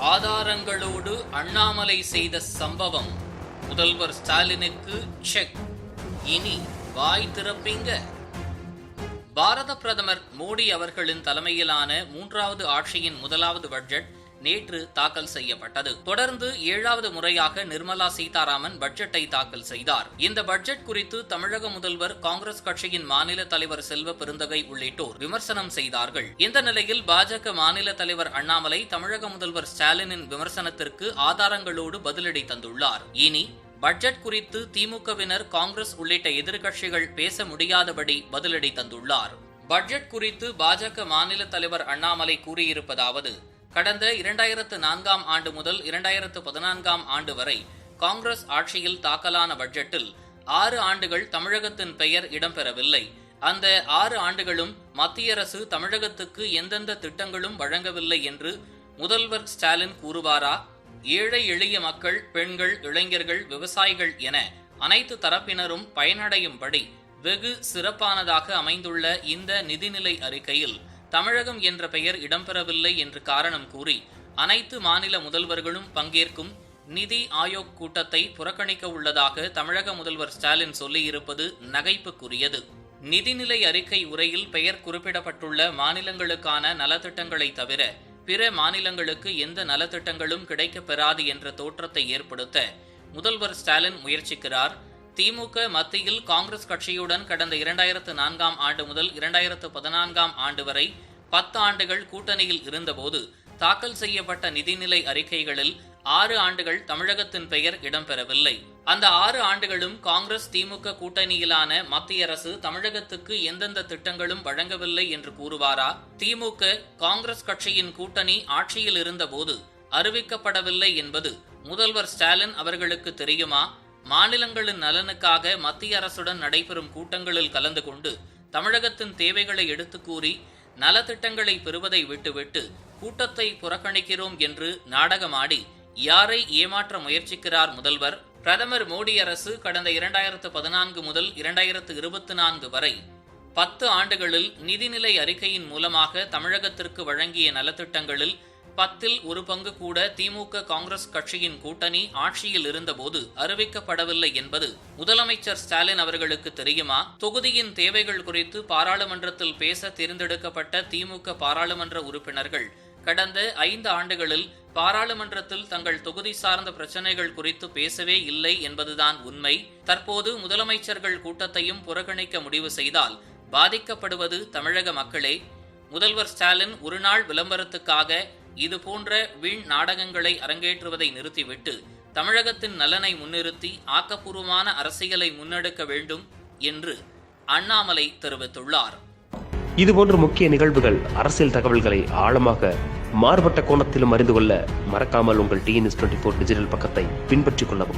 ஆதாரங்களோடு அண்ணாமலை செய்த சம்பவம். முதல்வர் ஸ்டாலினுக்கு செக் இனி வாய் திறப்பீங்க. பாரத பிரதமர் மோடி அவர்களின் தலைமையிலான மூன்றாவது ஆட்சியின் முதலாவது பட்ஜெட் நேற்று தாக்கல் செய்யப்பட்டது. தொடர்ந்து ஏழாவது முறையாக நிர்மலா சீதாராமன் பட்ஜெட்டை தாக்கல் செய்தார். இந்த பட்ஜெட் குறித்து தமிழக முதல்வர் காங்கிரஸ் கட்சியின் மாநில தலைவர் செல்வ பெருந்தகை உள்ளிட்டோர் விமர்சனம் செய்தார்கள். இந்த நிலையில் பாஜக மாநில தலைவர் அண்ணாமலை தமிழக முதல்வர் ஸ்டாலினின் விமர்சனத்திற்கு ஆதாரங்களோடு பதிலடி தந்துள்ளார். இனி பட்ஜெட் குறித்து திமுகவினர் காங்கிரஸ் உள்ளிட்ட எதிர்க்கட்சிகள் பேச முடியாதபடி பதிலடி தந்துள்ளார். பட்ஜெட் குறித்து பாஜக மாநில தலைவர் அண்ணாமலை கூறியிருப்பதாவது கடந்த இரண்டாயிரத்து நான்காம் ஆண்டு முதல் இரண்டாயிரத்து பதினான்காம் ஆண்டு வரை காங்கிரஸ் ஆட்சியில் தாக்கலான பட்ஜெட்டில் ஆறு ஆண்டுகள் தமிழகத்தின் பெயர் இடம்பெறவில்லை. அந்த ஆறு ஆண்டுகளும் மத்திய அரசு தமிழகத்துக்கு எந்தெந்த திட்டங்களும் வழங்கவில்லை என்று முதல்வர் ஸ்டாலின் கூறுவாரா? ஏழை எளிய மக்கள் பெண்கள் இளைஞர்கள் விவசாயிகள் என அனைத்து தரப்பினரும் பயனடையும்படி வெகு சிறப்பானதாக அமைந்துள்ள இந்த நிதிநிலை அறிக்கையில் தமிழகம் என்ற பெயர் இடம்பெறவில்லை என்று காரணம் கூறி அனைத்து மாநில முதல்வர்களும் பங்கேற்கும் நிதி ஆயோக் கூட்டத்தை புறக்கணிக்க உள்ளதாக தமிழக முதல்வர் ஸ்டாலின் சொல்லியிருப்பது நகைப்புக்குரியது. நிதிநிலை அறிக்கை உரையில் பெயர் குறிப்பிடப்பட்டுள்ள மாநிலங்களுக்கான நலத்திட்டங்களை தவிர பிற மாநிலங்களுக்கு எந்த நலத்திட்டங்களும் கிடைக்கப் பெறாது என்ற தோற்றத்தை ஏற்படுத்த முதல்வர் ஸ்டாலின் முயற்சிக்கிறார். திமுக மத்தியில் காங்கிரஸ் கட்சியுடன் கடந்த இரண்டாயிரத்து நான்காம் ஆண்டு முதல் இரண்டாயிரத்து பதினான்காம் ஆண்டு வரை பத்து ஆண்டுகள் கூட்டணியில் இருந்தபோது தாக்கல் செய்யப்பட்ட நிதிநிலை அறிக்கைகளில் ஆறு ஆண்டுகள் தமிழகத்தின் பெயர் இடம்பெறவில்லை. அந்த ஆறு ஆண்டுகளும் காங்கிரஸ் திமுக கூட்டணியிலான மத்திய அரசு தமிழகத்துக்கு எந்தெந்த திட்டங்களும் வழங்கவில்லை என்று கூறுவாரா? திமுக காங்கிரஸ் கட்சியின் கூட்டணி ஆட்சியில் இருந்தபோது அறிவிக்கப்படவில்லை என்பது முதல்வர் ஸ்டாலின் அவர்களுக்கு தெரியுமா? மாநிலங்களின் நலனுக்காக மத்திய அரசுடன் நடைபெறும் கூட்டங்களில் கலந்து கொண்டு தமிழகத்தின் தேவைகளை எடுத்து கூறி நலத்திட்டங்களை பெறுவதை விட்டுவிட்டு கூட்டத்தை புறக்கணிக்கிறோம் என்று நாடகமாடி யாரை ஏமாற்ற முயற்சிக்கிறார் முதல்வர்? பிரதமர் மோடி அரசு கடந்த இரண்டாயிரத்து பதினான்கு முதல் இரண்டாயிரத்து இருபத்தி நான்கு வரை பத்து ஆண்டுகளில் நிதிநிலை அறிக்கையின் மூலமாக தமிழகத்திற்கு வழங்கிய நலத்திட்டங்களில் பத்தில் ஒரு பங்கு கூட திமுக காங்கிரஸ் கட்சியின் கூட்டணி ஆட்சியில் இருந்தபோது அறிவிக்கப்படவில்லை என்பது முதலமைச்சர் ஸ்டாலின் அவர்களுக்கு தெரியுமா? தொகுதியின் தேவைகள் குறித்து பாராளுமன்றத்தில் பேச தேர்ந்தெடுக்கப்பட்ட திமுக பாராளுமன்ற உறுப்பினர்கள் கடந்த ஐந்து ஆண்டுகளில் பாராளுமன்றத்தில் தங்கள் தொகுதி சார்ந்த பிரச்சனைகள் குறித்து பேசவே இல்லை என்பதுதான் உண்மை. தற்போது முதலமைச்சர்கள் கூட்டத்தையும் புறக்கணிக்க முடிவு செய்தால் பாதிக்கப்படுவது தமிழக மக்களே. முதல்வர் ஸ்டாலின் ஒருநாள் விளம்பரத்துக்காக இது போன்ற வீண் நாடகங்களை அரங்கேற்றுவதை நிறுத்திவிட்டு தமிழகத்தின் நலனை முன்னிறுத்தி ஆக்கப்பூர்வமான அரசியலை முன்னெடுக்க வேண்டும் என்று அண்ணாமலை தெரிவித்துள்ளார். இதுபோன்ற முக்கிய நிகழ்வுகள் அரசியல் தகவல்களை ஆழமாக மாறுபட்ட கோணத்திலும் அறிந்து கொள்ள மறக்காமல் உங்கள் டிஎன்எஸ் டுவெண்ட்டி ஃபோர் டிஜிட்டல் பக்கத்தை பின்பற்றிக் கொள்ளவும்.